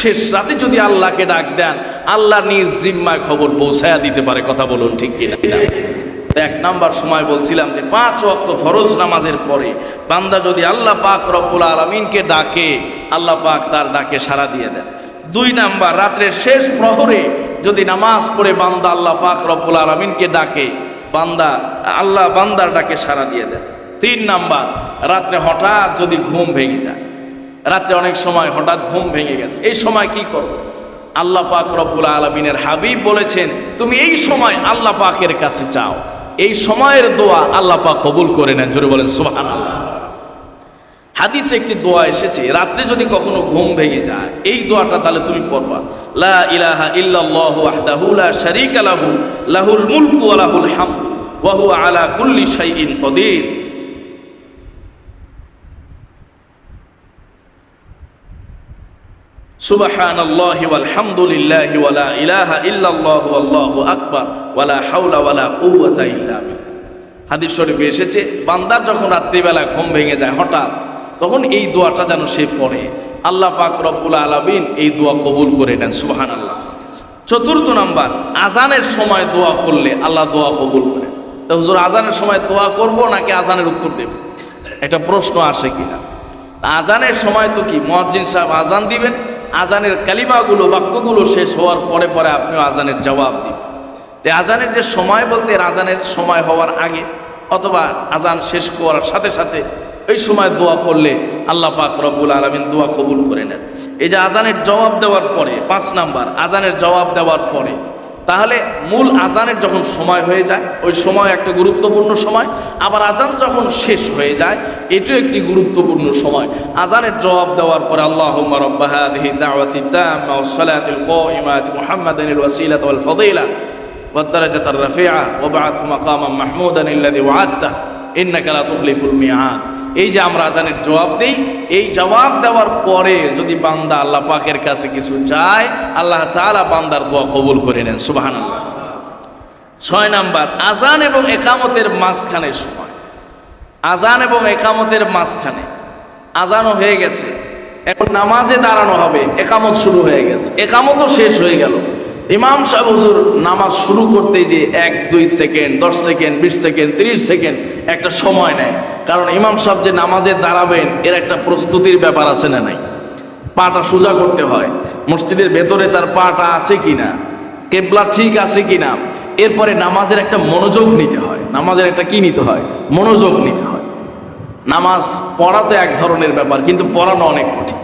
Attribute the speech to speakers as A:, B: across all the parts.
A: শেষ রাতে যদি আল্লাহকে ডাক দেন, আল্লাহ নিজ জিম্মায় খবর পৌঁছায়া দিতে পারে, কথা বলুন ঠিক কিনা? এক নাম্বার সময় বলছিলাম যে পাঁচ ওয়াক্ত ফরজ নামাজের পরে বান্দা যদি আল্লাহ পাক রব্বুল আলমিনকে ডাকে, আল্লাহ পাক তার ডাকে সাড়া দিয়ে দেন। দুই নাম্বার, রাত্রের শেষ প্রহরে যদি নামাজ পড়ে বান্দা আল্লাহ পাক রব্বুল আলমিনকে ডাকে, বান্দা, আল্লাহ বান্দার ডাকে সাড়া দিয়ে দেন। তিন নাম্বার, রাত্রে হঠাৎ যদি ঘুম ভেঙে যায় রাত্রে অনেক সময় হঠাৎ ঘুম ভেঙে গেছে। এই সময় কি করো আল্লাহ পাক রব্বুল আলমিনের হাবিব বলেছেন, তুমি এই সময় আল্লাহ পাকের কাছে চাও এই সময়ের দোয়া আল্লাহ পাক কবুল করে নেন। জোরে বলেন সুবহান আল্লাহ হাদিসে একটি দোয়া এসেছে, রাত্রে যদি কখনো ঘুম ভেঙে যায়, এই দোয়াটা তাহলে তুমি পড়বা। লা ইলাহা ইল্লাল্লাহু ওয়াহদাহু লা শারীকা লাহু, লাহুল মুলকু ওয়া লাহুল হামদ, ওয়া হুয়া আলা কুল্লি শাইইন কদির। সুবহান আল্লাহি ওয়ালহামদুলিল্লাহি ওয়ালা ইলাহা ইল্লাল্লাহু আল্লাহু আকবার ওয়ালা হাওলা ওয়ালা কুওয়াতা ইল্লা হাদিস শরীফে এসেছে, বান্দার যখন রাত্রিবেলা ঘুম ভেঙে যায় হঠাৎ, তখন এই দোয়াটা যেন সে পড়ে। আল্লাহ পাক রব্বুল আলামিন এই দোয়া কবুল করে নেন সুবহান আল্লাহ চতুর্থ নাম্বার আজানের সময় দোয়া করলে আল্লাহ দোয়া কবুল করেন। তো হুজুর আজানের সময় দোয়া করব নাকি আজানের উত্তর দেব? একটা প্রশ্ন আসে কিনা? আজানের সময় তো কি মহাজ্জিন সাহেব আজান দিবেন? আজানের কালিমাগুলো, বাক্যগুলো শেষ হওয়ার পরে পরে আপনিও আজানের জবাব দিন তে আজানের যে সময় বলতে আজানের সময় হওয়ার আগে অথবা আজান শেষ করার সাথে সাথে এই সময় দোয়া করলে আল্লাহ পাক রব্বুল আলমিন দোয়া কবুল করে নেন। এই যে আজানের জবাব দেওয়ার পরে, পাঁচ নাম্বার, আজানের জবাব দেওয়ার পরে তাহলে মূল আজানের যখন সময় হয়ে যায় ওই সময় একটা গুরুত্বপূর্ণ সময় আবার আজান যখন শেষ হয়ে যায় এটিও একটি গুরুত্বপূর্ণ সময় আজানের জবাব দেওয়ার পরে আল্লাহ রব্বাহাদিহি দাওয়াতি তাম্মা ওয়া সালাতুল কাইমাত মুহাম্মাদানিল ওয়াসিলাত ওয়াল ফাদিলা والدرجة الرفيعة وبعث مقاما محمودا الذي وعدته ইন্নাকালা তুখলিফুল মিয়াদ এই যে আমরা আজানের জবাব দিই, এই জবাব দেওয়ার পরে যদি বান্দা আল্লাহ পাকের কাছে কিছু চায়, আল্লাহ তালা বান্দার দোয়া কবুল করে নেন সুবাহান আল্লাহ ছয় নাম্বার, আজান এবং একামতের মাঝখানে সময়। আজান এবং একামতের মাঝখানে। আজানও হয়ে গেছে। এখন নামাজে দাঁড়ানো হবে, একামত শুরু হয়ে গেছে। একামতও শেষ হয়ে গেল। ইমাম সাহুর নামাজ শুরু করতে যে এক, দুই সেকেন্ড, দশ সেকেন্ড, বিশ সেকেন্ড, তিরিশ সেকেন্ড একটা সময় নেয়। কারণ ইমাম সাহেব যে নামাজে দাঁড়াবেন, এর একটা প্রস্তুতির ব্যাপার আছে না নাই? পাটা সোজা করতে হয়। মসজিদের ভেতরে তার পাটা আছে কিনা? কেবলা ঠিক আছে কিনা? এরপরে নামাজের একটা মনোযোগ নিতে হয়। নামাজের একটা কি নিতে হয়? মনোযোগ নিতে হয়। নামাজ পড়াতে এক ধরনের ব্যাপার, কিন্তু পড়ানো অনেক কঠিন।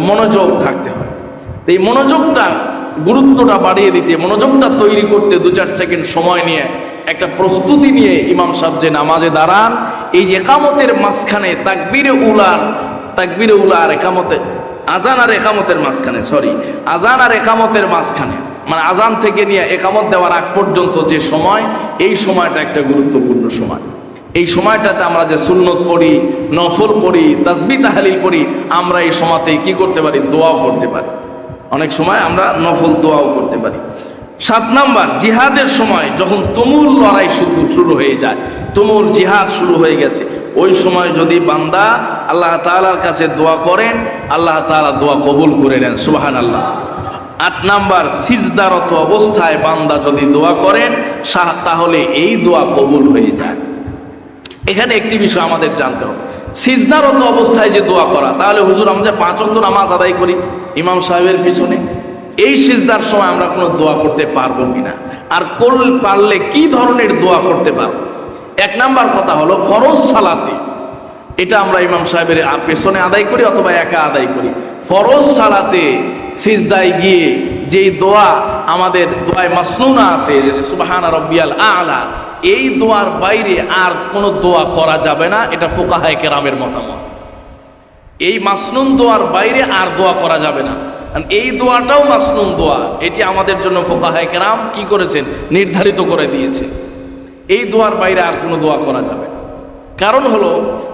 A: মনোযোগ থাকতে হয়। তো এই মনোযোগটা গুরুত্বটা বাড়িয়ে দিতে, মনোযোগটা তৈরি করতে দু চার সেকেন্ড সময় নিয়ে একটা প্রস্তুতি নিয়ে ইমাম সাহেব যে নামাজে দাঁড়ান, এই যে একামতের মাঝখানে, তাকবিরে উলার, তাকবিরে উলা আর একামতে, আজান আর একামতের মাঝখানে সরি আজান আর একামতের মাঝখানে মানে আজান থেকে নিয়ে একামত দেওয়ার আগ পর্যন্ত যে সময়, এই সময়টা একটা গুরুত্বপূর্ণ সময়। এই সময়টাতে আমরা যে সুন্নত পড়ি, নফল পড়ি, তাসবি তাহালিল পড়ি, আমরা এই সময়তে কি করতে পারি? দোয়াও করতে পারি। অনেক সময় আমরা নফল দোয়াও করতে পারি। সাত নাম্বার, জিহাদের সময় যখন তুমুল লড়াই শুরু শুরু হয়ে যায় তুমুল জিহাদ শুরু হয়ে গেছে। ওই সময় যদি বান্দা আল্লাহ তাআলার কাছে দোয়া করেন, আল্লাহ তাআলা দোয়া কবুল করে নেন সুবাহান আল্লাহ আট নাম্বার, সিজদারত অবস্থায় বান্দা যদি দোয়া করেন তাহলে এই দোয়া কবুল হয়ে যায়। এখানে একটি বিষয় আমাদের জানতে হবে। সিজদারত অবস্থায় যে দোয়া করা, তাহলে হুজুর আমাদের পাঁচ অক্ত নামাজ আদায় করি, ইমাম সাহেবের পিছনে। এই সিজদার সময় আমরা কোনো দোয়া করতে পারব কিনা? আর করল, পারলে কি ধরনের দোয়া করতে পারব? এক নাম্বার কথা হলো ফরজ সালাতে। এটা আমরা ইমাম সাহেবের পেছনে আদায় করি অথবা একা আদায় করি। ফরজ সালাতে সিজদায় গিয়ে যেই দোয়া আমাদের দোয়ায় মাসনুনা আছে, যে সুবহানা রব্বিয়াল আলা, এই দোয়ার বাইরে আর কোনো দোয়া করা যাবে না, এটা ফোকাহায় কেরামের মতামত। এই মাসনুন দোয়ার বাইরে আর দোয়া করা যাবে না। এই দোয়াটাও মাসনুন দোয়া। এটি আমাদের জন্য ফোকাহায় কেরাম কি করেছেন? নির্ধারিত করে দিয়েছে। এই দোয়ার বাইরে আর কোনো দোয়া করা যাবে কারণ হলো,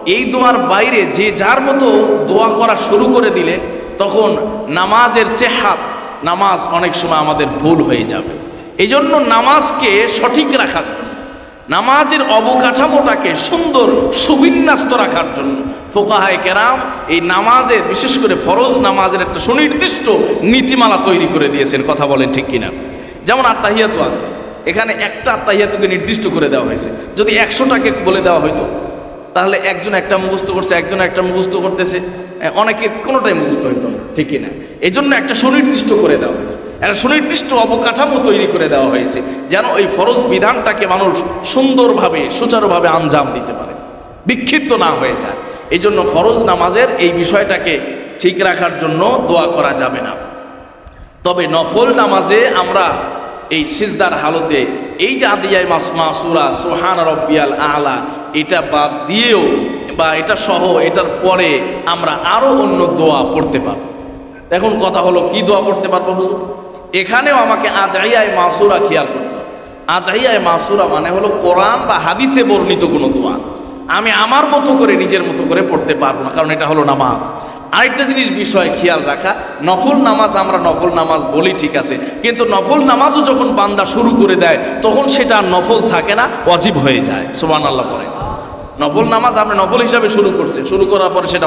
A: এই দোয়ার বাইরে যে যার মতো দোয়া করা শুরু করে দিলে, তখন নামাজের সেহাত, নামাজ অনেক সময় আমাদের ভুল হয়ে যাবে। এই জন্য নামাজকে সঠিক রাখার জন্য নামাজের অবকাঠামোটাকে সুন্দর সুবিন্যস্ত রাখার জন্য। ফোকাহায় কেরাম এই নামাজের, বিশেষ করে ফরজ নামাজের একটা সুনির্দিষ্ট নীতিমালা তৈরি করে দিয়েছেন, কথা বলেন ঠিক কিনা? যেমন আত্মাহিয়াতু আছে। এখানে একটা আত্মাহিয়াতুকে নির্দিষ্ট করে দেওয়া হয়েছে। যদি একশোটাকে বলে দেওয়া হয়তো তাহলে একজন একটা মুখস্থ করছে, একজন একটা মুখস্থ করতেছে। অনেকে কোনোটাই মুখস্থ হইতো ঠিক কিনা? এই জন্য একটা সুনির্দিষ্ট করে দেওয়া হয়েছে। একটা সুনির্দিষ্ট অবকাঠামো তৈরি করে দেওয়া হয়েছে, যেন এই ফরজ বিধানটাকে মানুষ সুন্দরভাবে, সুচারুভাবে আঞ্জাম দিতে পারে। বিক্ষিপ্ত না হয়ে যায়। এই জন্য ফরজ নামাজের এই বিষয়টাকে ঠিক রাখার জন্য দোয়া করা যাবে না। তবে নফল নামাজে আমরা এই সিজদার হালতে এই যে আদিয়ায় মাস মাসুরা সোহান রব্বিয়াল আলা, এটা বাদ দিয়েও বা এটা সহ এটার পরে আমরা আরও অন্য দোয়া পড়তে পারব। এখন কথা হলো কি দোয়া পড়তে পারব হুজুর? এখানেও আমাকে আদাইয়ায় মাসুরা খেয়াল করতে আদাইয়ায় মাসুরা মানে হলো কোরআন বা হাদিসে বর্ণিত কোনো দোয়া। আমি আমার মতো করে, নিজের মতো করে পড়তে পারব না, কারণ এটা হলো নামাজ। আরেকটা জিনিস, বিষয় খেয়াল রাখা, নফল নামাজ আমরা নফল নামাজ বলি ঠিক আছে, কিন্তু নফল নামাজও যখন বান্দা শুরু করে দেয়, তখন সেটা নফল থাকে না অজীব হয়ে যায়। সোমান আল্লাহ পরে নফল নামাজ আপনি নফল হিসাবে শুরু করছেন, শুরু করার পরে সেটা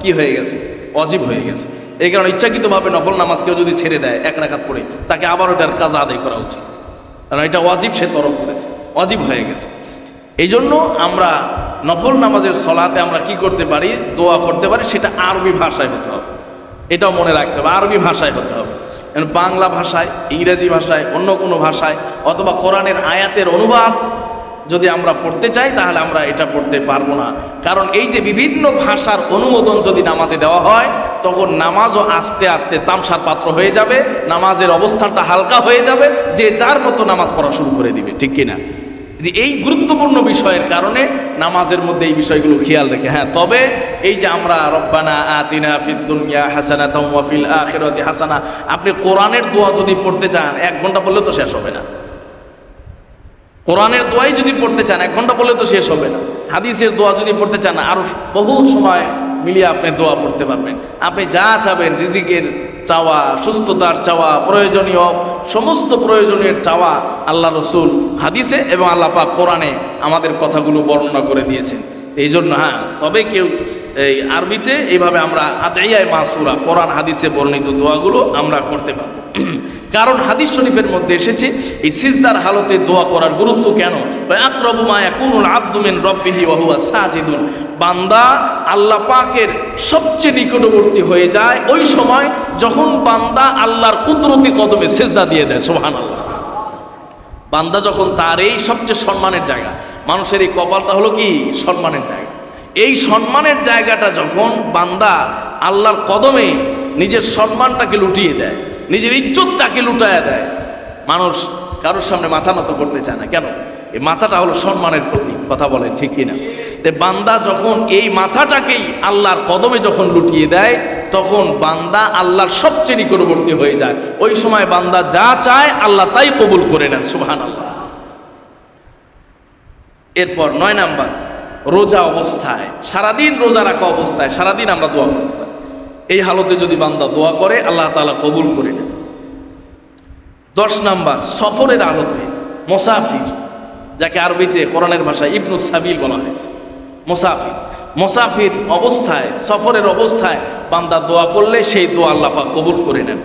A: কি হয়ে গেছে? অজীব হয়ে গেছে। এই কারণে ইচ্ছাকৃতভাবে নফল নামাজ কেউ যদি ছেড়ে দেয়, এক রাখাত পড়ে, তাকে আবার ওটার কাজ আদায় করা উচিত। কারণ এটা অজীব সে তরফ করেছে অজীব হয়ে গেছে। এই জন্য আমরা নফল নামাজের সলাতে আমরা কি করতে পারি, দোয়া করতে পারি, সেটা আরবি ভাষায় হতে হবে। এটাও মনে রাখতে হবে, আরবি ভাষায় হতে হবে। বাংলা ভাষায়, ইংরেজি ভাষায়, অন্য কোনো ভাষায়, অথবা কোরআনের আয়াতের অনুবাদ যদি আমরা পড়তে চাই, তাহলে আমরা এটা পড়তে পারব না। কারণ এই যে বিভিন্ন ভাষার অনুমোদন যদি নামাজে দেওয়া হয়, তখন নামাজও আস্তে আস্তে তামসার পাত্র হয়ে যাবে, নামাজের অবস্থানটা হালকা হয়ে যাবে, যে যার মতো নামাজ পড়া শুরু করে দিবে, ঠিক কিনা? এই গুরুত্বপূর্ণ বিষয়ের কারণে নামাজের মধ্যে এই বিষয়গুলো খেয়াল রেখে হ্যাঁ তবে এই যে আমরা রব্বানা আতিনা ফিদ দুনিয়া হাসানা ওয়া ফিল আখিরাতি হাসানা, আপনি কোরআনের দোয়া যদি পড়তে চান, এক ঘণ্টা বললে তো শেষ হবে না। কোরআনের দোয়াই যদি পড়তে চান, এক ঘণ্টা বললে তো শেষ হবে না। হাদিসের দোয়া যদি পড়তে চান, আরও বহু সময় মিলিয়ে আপনি দোয়া পড়তে পারবেন। আপনি যা চাবেন, রিজিকের চাওয়া, সুস্থতার চাওয়া, প্রয়োজনীয়, সমস্ত প্রয়োজনীয় চাওয়া আল্লাহ রসুল হাদিসে এবং আল্লাহ পাক কোরআনে আমাদের কথাগুলো বর্ণনা করে দিয়েছেন। এই জন্য হ্যাঁ তবে কেউ এই আরবিতে এইভাবে আমরা আদাইয়ায় মাসুরা, কোরআন, হাদিসে বর্ণিত দোয়াগুলো আমরা করতে পারব। কারণ হাদিস শরীফের মধ্যে এসেছে, এই সিজদার হালতে দোয়া করার গুরুত্ব কেন? আকরবু মা ইয়াকুনুল আব্দু মিন রাব্বিহি ওয়া হুয়া সাজিদুন। বান্দা আল্লাহ পাকের সবচেয়ে নিকটবর্তী হয়ে যায় ওই সময় যখন বান্দা আল্লাহর কুদরতি কদমে সেজদা দিয়ে দেয় সোহান আল্লাহ বান্দা যখন তার এই সবচেয়ে সম্মানের জায়গা, মানুষের এই কপালটা হলো কি? সম্মানের জায়গা। এই সম্মানের জায়গাটা যখন বান্দা আল্লাহর কদমে নিজের সম্মানটাকে লুটিয়ে দেয়, নিজের ইজ্জতটাকে লুটায় দেয়, মানুষ কারোর সামনে মাথা নত করতে চায় না। কেন? এই মাথাটা হলো সম্মানের প্রতীক, কথা বলেন ঠিক কিনা? তে বান্দা যখন এই মাথাটাকেই আল্লাহর কদমে যখন লুটিয়ে দেয়, তখন বান্দা আল্লাহর সবচেয়ে নিকটবর্তী হয়ে যায়। ওই সময় বান্দা যা চায়, আল্লাহ তাই কবুল করে নেন সুহান আল্লাহ এরপর নয় নাম্বার রোজা অবস্থায়, সারাদিন রোজা রাখা অবস্থায়, সারাদিন আমরা দোয়া করতে পারি। এই হালতে যদি বান্দা দোয়া করে, আল্লাহ তাআলা কবুল করে নেন দশ নাম্বার, সফরের আলোতে মোসাফির, যাকে আরবিতে কোরআনের ভাষায় ইবনু সাবিল বলা হয়েছে, মোসাফির। মোসাফির অবস্থায়, সফরের অবস্থায় বান্দা দোয়া করলে সেই দোয়া আল্লাহ পাক কবুল করে নেন।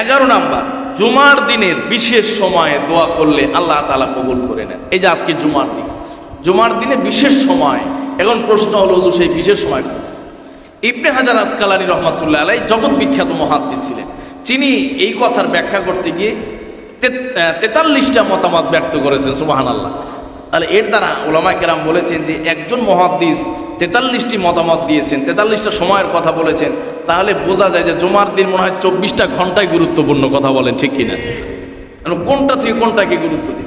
A: এগারো নাম্বার, জুমার দিনের বিশেষ সময়ে দোয়া করলে আল্লাহ তালা কবুল করে নেন। এই যে আজকে জুমার দিন জুমার দিনে বিশেষ সময়। এখন প্রশ্ন হলো যে সেই বিশেষ সময়? ইবনে হাজার আসকালানি রহমাতুল্লাহ আলাই জগৎ বিখ্যাত মহাদ্দিন ছিলেন। তিনি এই কথার ব্যাখ্যা করতে গিয়ে তেতাল্লিশটা মতামত ব্যক্ত করেছেন সুবাহান আল্লাহ তাহলে এর দ্বারা ওলামা কেরাম বলেছেন যে, একজন মহাদ্দিস তেতাল্লিশটি মতামত দিয়েছেন, তেতাল্লিশটা সময়ের কথা বলেছেন, তাহলে বোঝা যায় যে জুমার দিন মনে হয় চব্বিশটা ঘন্টায় গুরুত্বপূর্ণ কথা বলেন, ঠিক কিনা? কোনটা থেকে কোনটাকে গুরুত্ব দিবে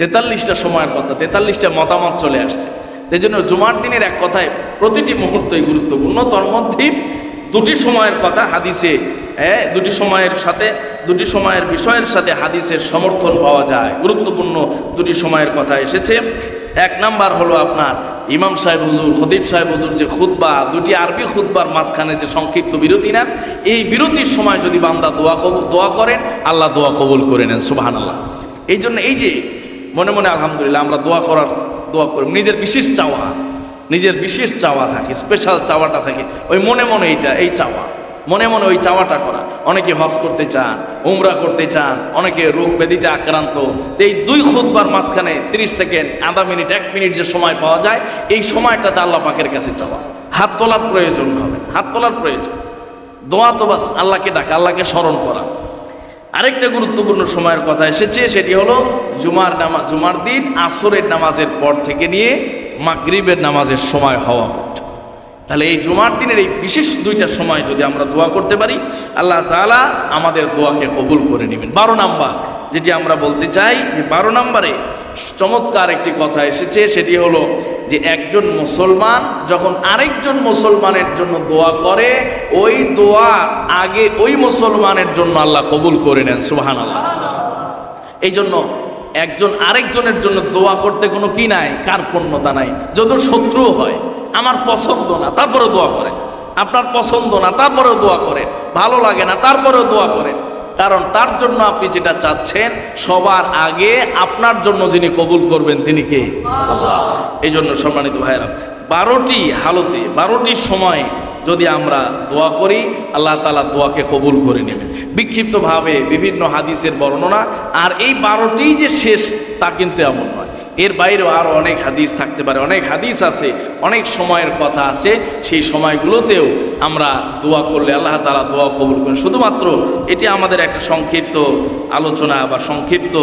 A: তেতাল্লিশটা সময়ের কথা, তেতাল্লিশটা মতামত চলে আসছে। এই জন্য জুমার দিনের এক কথায় প্রতিটি মুহূর্তই গুরুত্বপূর্ণ। তোর মধ্যেই দুটি সময়ের কথা হাদিসে হ্যাঁ দুটি সময়ের সাথে, দুটি সময়ের বিষয়ের সাথে হাদিসের সমর্থন পাওয়া যায়। গুরুত্বপূর্ণ দুটি সময়ের কথা এসেছে। এক নাম্বার হলো আপনার ইমাম সাহেব হুজুর খদিব সাহেব হুজুর যে খুতবা, দুটি আরবি খুতবার মাঝখানে যে সংক্ষিপ্ত বিরতি নেন, এই বিরতির সময় যদি বান্দা দোয়া কবুল দোয়া করেন, আল্লাহ দোয়া কবুল করে নেন সুবাহান আল্লাহ এই জন্য এই যে মনে মনে আলহামদুলিল্লাহ আমরা দোয়া করার দোয়া করি। নিজের বিশেষ চাওয়া, নিজের বিশেষ চাওয়া থাকে স্পেশাল চাওয়াটা থাকে। ওই মনে মনে এইটা, এই চাওয়া। মনে মনে ওই চাওয়াটা করা। অনেকে হজ করতে চান, উমরা করতে চান, অনেকে রোগ ব্যাধিতে আক্রান্ত। এই দুই খুদবার মাঝখানে তিরিশ সেকেন্ড, আধা মিনিট, এক মিনিট যে সময় পাওয়া যায়, এই সময়টাতে আল্লাহ পাকের কাছে চাওয়া। হাত তোলার প্রয়োজন হবে হাত তোলার প্রয়োজন। দোয়া তো বাস আল্লাহকে ডাকা, আল্লাহকে স্মরণ করা। আরেকটা গুরুত্বপূর্ণ সময়ের কথা এসেছে, সেটি হলো জুমার নামাজ জুমার দিন আসরের নামাজের পর থেকে নিয়ে মাগরিবের নামাজের সময় হওয়া পর্যন্ত। তাহলে এই জুমার দিনের এই বিশেষ দুইটা সময় যদি আমরা দোয়া করতে পারি, আল্লাহ তাআলা আমাদের দোয়াকে কবুল করে নেবেন। বারো নাম্বার, যেটি আমরা বলতে চাই যে বারো নাম্বারে চমৎকার একটি কথা এসেছে, সেটি হলো যে একজন মুসলমান যখন আরেকজন মুসলমানের জন্য দোয়া করে, ওই দোয়া আগে ওই মুসলমানের জন্য আল্লাহ কবুল করে নেন সুবাহান আল্লাহ এই জন্য একজন আরেকজনের জন্য দোয়া করতে কোনো কি নাই, কার কার্পণ্যতা নাই। যত শত্রু হয়, আমার পছন্দ না, তারপরেও দোয়া করে। আপনার পছন্দ না, তারপরেও দোয়া করে। ভালো লাগে না, তারপরেও দোয়া করে। কারণ তার জন্য আপনি যেটা চাচ্ছেন, সবার আগে আপনার জন্য যিনি কবুল করবেন তিনি কে? এই জন্য সম্মানিত ভাইরা বারোটি হালতে, বারোটি সময় যদি আমরা দোয়া করি, আল্লাহ তালা দোয়াকে কবুল করে নেবেন। বিক্ষিপ্তভাবে বিভিন্ন হাদিসের বর্ণনা, আর এই বারোটি যে শেষ, তা কিন্তু এমন নয়। এর বাইরেও আরও অনেক হাদিস থাকতে পারে, অনেক হাদিস আছে, অনেক সময়ের কথা আছে, সেই সময়গুলোতেও আমরা দোয়া করলে আল্লাহ তালা দোয়া কবুল করেন। শুধুমাত্র এটি আমাদের একটা সংক্ষিপ্ত আলোচনা বা সংক্ষিপ্ত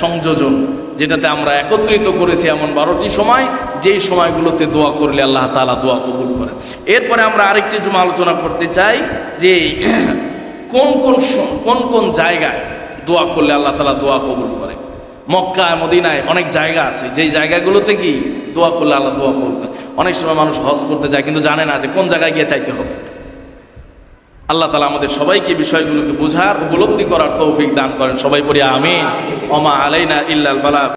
A: সংযোজন, যেটাতে আমরা একত্রিত করেছি এমন বারোটি সময়, যেই সময়গুলোতে দোয়া করলে আল্লাহ তালা দোয়া কবুল করেন। এরপরে আমরা আরেকটি জুমা আলোচনা করতে চাই, যে কোন কোন কোন কোন জায়গায় দোয়া করলে আল্লাহ তালা দোয়া কবুল করে মক্কা মদিনায় অনেক জায়গা আছে। যেই জায়গাগুলোতে কি দোয়া করলে আল্লাহ দোয়া করবে। অনেক সময় মানুষ হজ করতে যায় কিন্তু জানে না যে কোন জায়গায় গিয়ে চাইতে হবে। আল্লাহ তালা আমাদের সবাইকে বিষয়গুলোকে বোঝার, উপলব্ধি করার তৌফিক দান করেন। সবাই পড়ি আমিন। অমা আলাইনা ইল্লাল বালা।